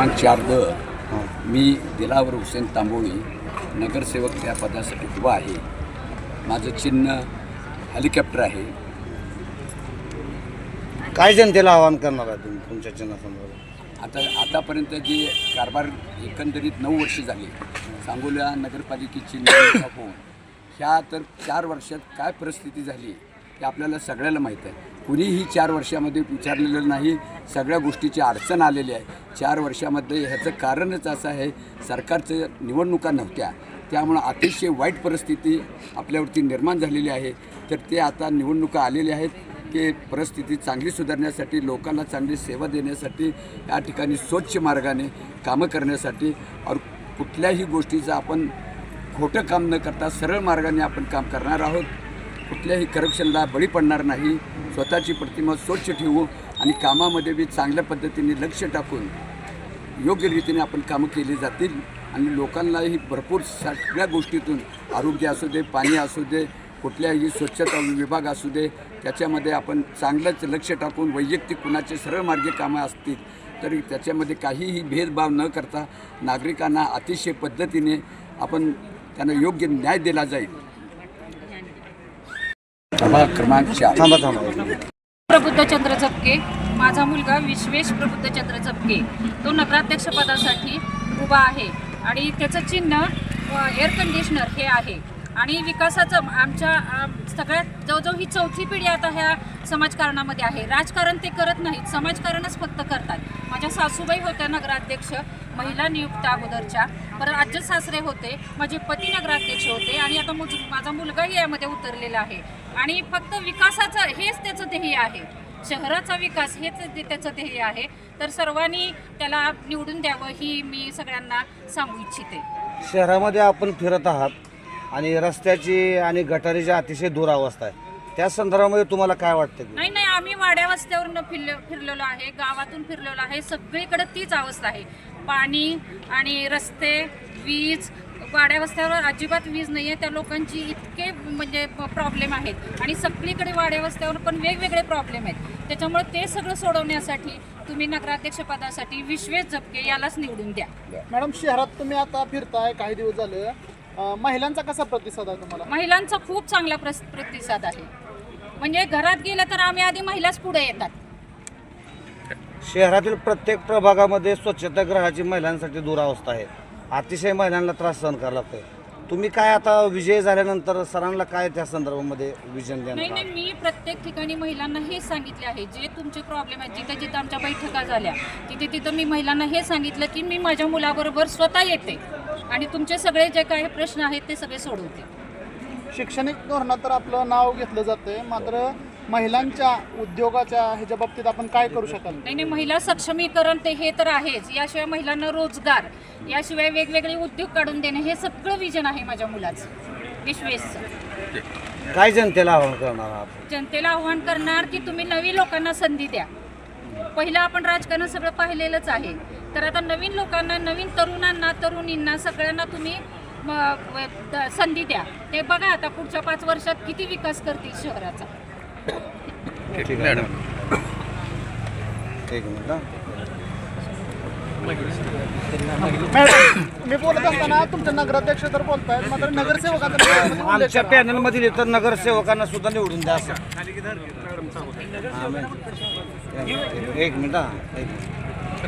क्रमांक चार द मी दिलावर हुसेन तांबोळी नगरसेवक त्या पदासाठी उभा आहे. माझं चिन्ह हेलिकॉप्टर आहे. काय जनतेला आवाहन करणार आहे तुम्ही तुमच्या चिन्हासंदर्भात आता आतापर्यंत जे कारभार एकंदरीत नऊ वर्ष झाली सांगोला नगरपालिकेची निवडणुका होऊन ह्या तर चार वर्षात काय परिस्थिती झाली हे आपल्याला सगळ्याला माहीत आहे. कुणीही चार वर्षामध्ये विचारलेलं नाही सगळ्या गोष्टीची अडचण आलेली आहे. चार वर्षामध्ये ह्याचं कारणच असं आहे सरकारचं निवडणुका नव्हत्या. त्यामुळं अतिशय वाईट परिस्थिती आपल्यावरती निर्माण झालेली आहे. तर ते आता निवडणुका आलेल्या आहेत की परिस्थिती चांगली सुधारण्यासाठी लोकांना चांगली सेवा देण्यासाठी या ठिकाणी स्वच्छ मार्गाने कामं करण्यासाठी और कुठल्याही गोष्टीचं आपण खोटं काम न करता सरळ मार्गाने आपण काम करणार आहोत. कुठल्याही करप्शनला बळी पडणार नाही. स्वतःची प्रतिमा स्वच्छ ठेवू आणि कामामध्ये बी चांगल्या पद्धतीने लक्ष टाकून योग्य रीतीने आपण कामं केली जातील आणि लोकांनाही भरपूर सगळ्या गोष्टीतून आरोग्य असू दे पाणी असू दे कुठल्याही स्वच्छता विभाग असू दे त्याच्यामध्ये आपण चांगलंच लक्ष टाकून वैयक्तिक कुणाचे सरळ मार्गी कामं असतील तरी त्याच्यामध्ये काहीही भेदभाव न करता नागरिकांना अतिशय पद्धतीने आपण त्यांना योग्य न्याय दिला जाईल. प्रभाग क्रमांक चार. थांबा थांबा. प्रबुद्धचंद्र झपके माझा मुलगा विश्वेश प्रबुद्धचंद्र झपके तो नगराध्यक्ष पदासाठी उभा आहे. आणि त्याचं चिन्ह एअर कंडिशनर हे आहे. आणि विकासाचं आमच्या आम- सगळ्यात जवळजवळ ही चौथी पिढी आता ह्या समाजकारणामध्ये आहे. राजकारण ते करत नाहीत. समाजकारणच फक्त करतात. माझ्या सासूबाई होत्या नगराध्यक्ष महिला नियुक्त अगोदरच्या. परत आज सासरे होते. माझे पती नगराध्यक्ष होते. आणि आता मुज माझा मुलगाही यामध्ये उतरलेला आहे. आणि फक्त विकासाचं हेच त्याचं ध्येय आहे. शहराचा विकास हेच ते- त्याचं ध्येय आहे. तर सर्वांनी त्याला निवडून द्यावं ही मी सगळ्यांना सांगू इच्छिते. शहरामध्ये आपण फिरत आहात. आणि रस्त्याची आणि गटारीची अतिशय दुरावस्था आहे त्या संदर्भामध्ये तुम्हाला काय वाटतं? नाही नाही आम्ही वाड्या वस्त्यावरून फिरलो फिरलेलो आहे गावातून फिरलेलो आहे. सगळीकडे तीच अवस्था आहे. पाणी आणि रस्ते वीज वाड्या वस्त्यावर अजिबात वीज नाही आहे त्या लोकांची इतके म्हणजे प्रॉब्लेम आहेत. आणि सगळीकडे वाड्या वस्त्यावर पण वेगवेगळे प्रॉब्लेम आहेत. त्याच्यामुळे ते सगळं सोडवण्यासाठी तुम्ही नगराध्यक्षपदासाठी विश्वेश झपके यालाच निवडून द्या. मॅडम शहरात तुम्ही आता फिरताय काही दिवस झाले. अं, महिलांचा कसा प्रतिसाद आहे तुम्हाला? महिलांचा खूप चांगला प्रस प्रतिसाद आहे. म्हणजे घरात गेलं तर आम्ही आधी महिलाच पुढे येतात. शहरातील प्रत्येक प्रभागामध्ये स्वच्छतागृहाची महिलांसाठी दुरावस्था आहे. अतिशय महिलांना त्रास सहन करावा लागतोय. तुम्ही काय आता विजय झाल्यानंतर सरांना काय त्या संदर्भामध्ये विजन नाही देणार नाही? मी प्रत्येक ठिकाणी महिलांना हे सांगितले आहे. जे तुमचे प्रॉब्लेम आहेत जिथे जिथे आमच्या बैठका झाल्या तिथे तिथं मी महिलांना हे सांगितलं की मी माझ्या मुलाबरोबर स्वतः येते. आणि तुमचे सगळे जे काही प्रश्न आहेत ते सगळे सोडवते. शैक्षणिक धोरणात तर आपलं नाव घेतलं जातंय मात्र महिलांच्या उद्योगाच्या ह्याच्या बाबतीत आपण काय करू शकाल? नाही नाही महिला सक्षमीकरण ते हे तर आहेच. याशिवाय महिलांना रोजगार याशिवाय वेगवेगळे उद्योग काढून देणे हे सगळं विजन आहे माझ्या मुलाचं विश्वेशचं. काय जनतेला आवाहन करणार आहात? जनतेला आव्हान करणार की तुम्ही नवीन लोकांना संधी द्या. पहिलं आपण राजकारण सगळं पाहिलेलंच आहे तर आता नवीन लोकांना नवीन तरुणांना तरुणींना सगळ्यांना तुम्ही संधी द्या ते बघा आता पुढच्या पाच वर्षात किती विकास करतील शहराचा एक मिनिट. मॅडम मी बोलत असताना तुमच्या नगराध्यक्ष तर बोलतायत मात्र उल्लेख आमच्या. पॅनलमधील इतर नगरसेवकांना सुद्धा निवडून द्या असं. एक मिनिट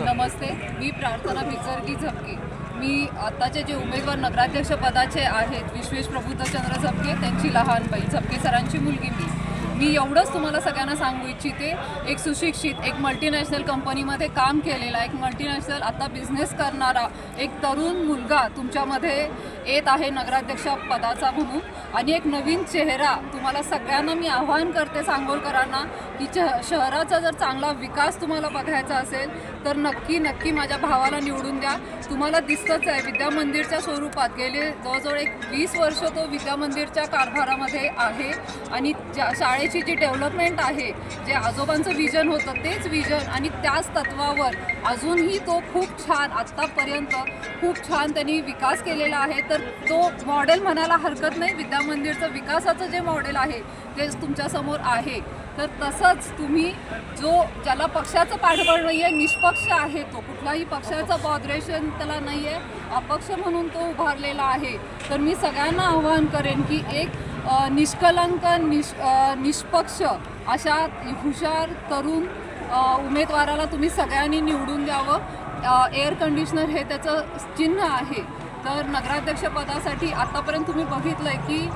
नमस्ते मी प्रार्थना बिचरगी झपके. मी आताचे जे उमेदवार नगराध्यक्ष पदाचे आहेत विश्वेश प्रभुतचंद्र झपके त्यांची लहान बाई झपके सरांची मुलगी मी. मी एवढंच तुम्हाला सगळ्यांना सांगू इच्छिते एक सुशिक्षित एक मल्टीनॅशनल कंपनीमध्ये काम केलेला एक मल्टीनॅशनल आता बिझनेस करणारा एक तरुण मुलगा तुमच्यामध्ये येत आहे नगराध्यक्ष पदाचा म्हणून आणि एक नवीन चेहरा तुम्हाला सगळ्यांना मी आव्हान करते सांगोलकरांना की च शहराचा जर चांगला विकास तुम्हाला बघायचा असेल तर नक्की नक्की माझ्या भावाला निवडून द्या. तुम्हाला दिसतंच आहे विद्या मंदिरच्या स्वरूपात गेले जवळजवळ एक वीस वर्ष तो विद्या मंदिरच्या कारभारामध्ये आहे. आणि ज्या शाळेची जी डेव्हलपमेंट आहे जे आजोबांचं विजन होतं तेच विजन आणि त्याच तत्वावर अजूनही तो खूप छान आत्तापर्यंत खूप छान त्यांनी विकास केलेला आहे. तर तो मॉडेल म्हणायला हरकत नाही. विद्या मंदिरचं विकासाचं जे मॉडेल आहे तेच तुमच्यासमोर आहे. तर तसंच तुम्ही जो ज्याला पक्षाचं पाठबळ नाही आहे निष्पक्ष आहे तो कुठलाही पक्षाचं बॉदरेशन त्याला नाही आहे अपक्ष म्हणून तो उभारलेला आहे. तर मी सगळ्यांना आवाहन करेन की एक निष्कलंकन निष्कलंक निष निष्पक्ष अशा हुशार तरुण उमेदवाराला तुम्ही सगळ्यांनी निवडून द्यावं. एअर कंडिशनर हे त्याचं चिन्ह आहे. तर नगराध्यक्षपदासाठी आतापर्यंत तुम्ही बघितलं आहे की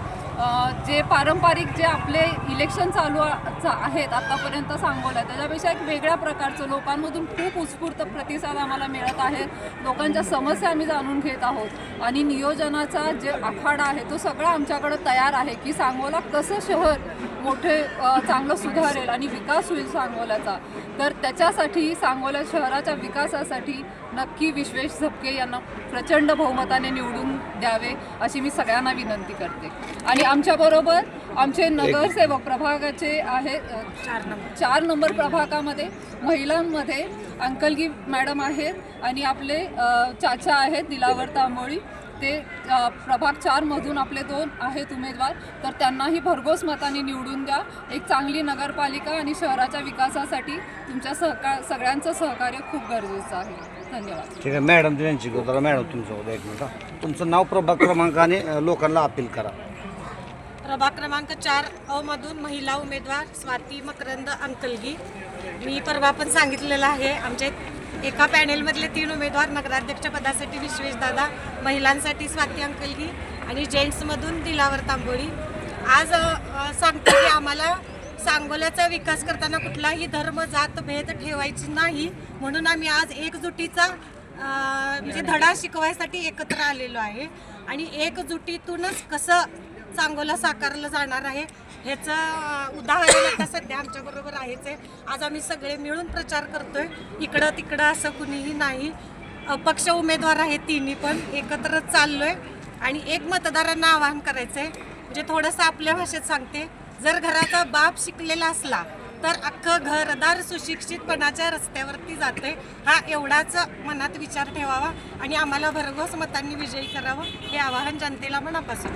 जे पारंपरिक जे आपले इलेक्शन चालू आहेत आतापर्यंत सांगोला त्याच्यापेक्षा एक वेगळ्या प्रकारचं लोकांमधून खूप उत्स्फूर्त प्रतिसाद आम्हाला मिळत आहे. लोकांच्या समस्या आम्ही जाणून घेत आहोत. आणि नियोजनाचा जे आखाडा आहे तो सगळा आमच्याकडे तयार आहे की सांगोला कसं शहर मोठे चांगलं सुधारेल आणि विकास होईल सांगोल्याचा. तर त्याच्यासाठी सांगोला शहराच्या विकासासाठी नक्की विश्वेश झपके यांना प्रचंड बहुमताने निवडून द्यावे अशी मी सगळ्यांना विनंती करते. आणि आमच्याबरोबर आमचे नगरसेवक प्रभागाचे आहे अ, चार नंबर. प्रभागामध्ये महिलांमध्ये अंकलगी मॅडम आहेत आणि आपले चाचा आहेत दिलावर तांबोळी. ते प्रभाग चारमधून आपले दोन आहेत उमेदवार. तर त्यांनाही भरघोस मताने निवडून द्या. एक चांगली नगरपालिका आणि शहराच्या विकासासाठी तुमच्या सहकार सगळ्यांचं सहकार्य खूप गरजेचं आहे. धन्यवाद. ठीक आहे मॅडम त्यांची मॅडम तुमचं एक मिनिट. तुमचं नाव प्रभाग क्रमांक आणि अ, लोकांना अपील करा. प्रभाग क्रमांक चार अ मधून महिला उमेदवार स्वाती मकरंद अंकलगी. मी परवा पण सांगितलेलं आहे आमच्या एका पॅनेलमधले तीन उमेदवार नगराध्यक्षपदासाठी विश्वेशदादा महिलांसाठी स्वाती अंकलगी आणि जेंट्समधून दिलावर तांबोळी. आज अ, सांगतो की आम्हाला सांगोल्याचा विकास करताना कुठलाही धर्म जात भेद ठेवायची नाही. म्हणून आम्ही आज एकजुटीचा म्हणजे धडा शिकवायसाठी एकत्र आलेलो आहे. आणि एकजुटीतूनच कसं चांगोला साकारलं जाणार आहे. ह्याचं उदाहरण आता सध्या आमच्याबरोबर आहेच आहे. आज आम्ही सगळे मिळून प्रचार करतोय. इकडं तिकडं असं कुणीही नाही. अपक्ष उमेदवार आहेत तिन्ही पण. एकत्रच चाललोय. आणि एक मतदारांना आवाहन करायचं आहे म्हणजे थोडंसं आपल्या भाषेत सांगते जर घराचा बाप शिकलेला असला तर अख्खं घरदार सुशिक्षितपणाच्या रस्त्यावरती जाते हा एवढाच मनात विचार ठेवावा आणि आम्हाला भरघोस मतांनी विजयी करावं हे आवाहन जनतेला मनापासून.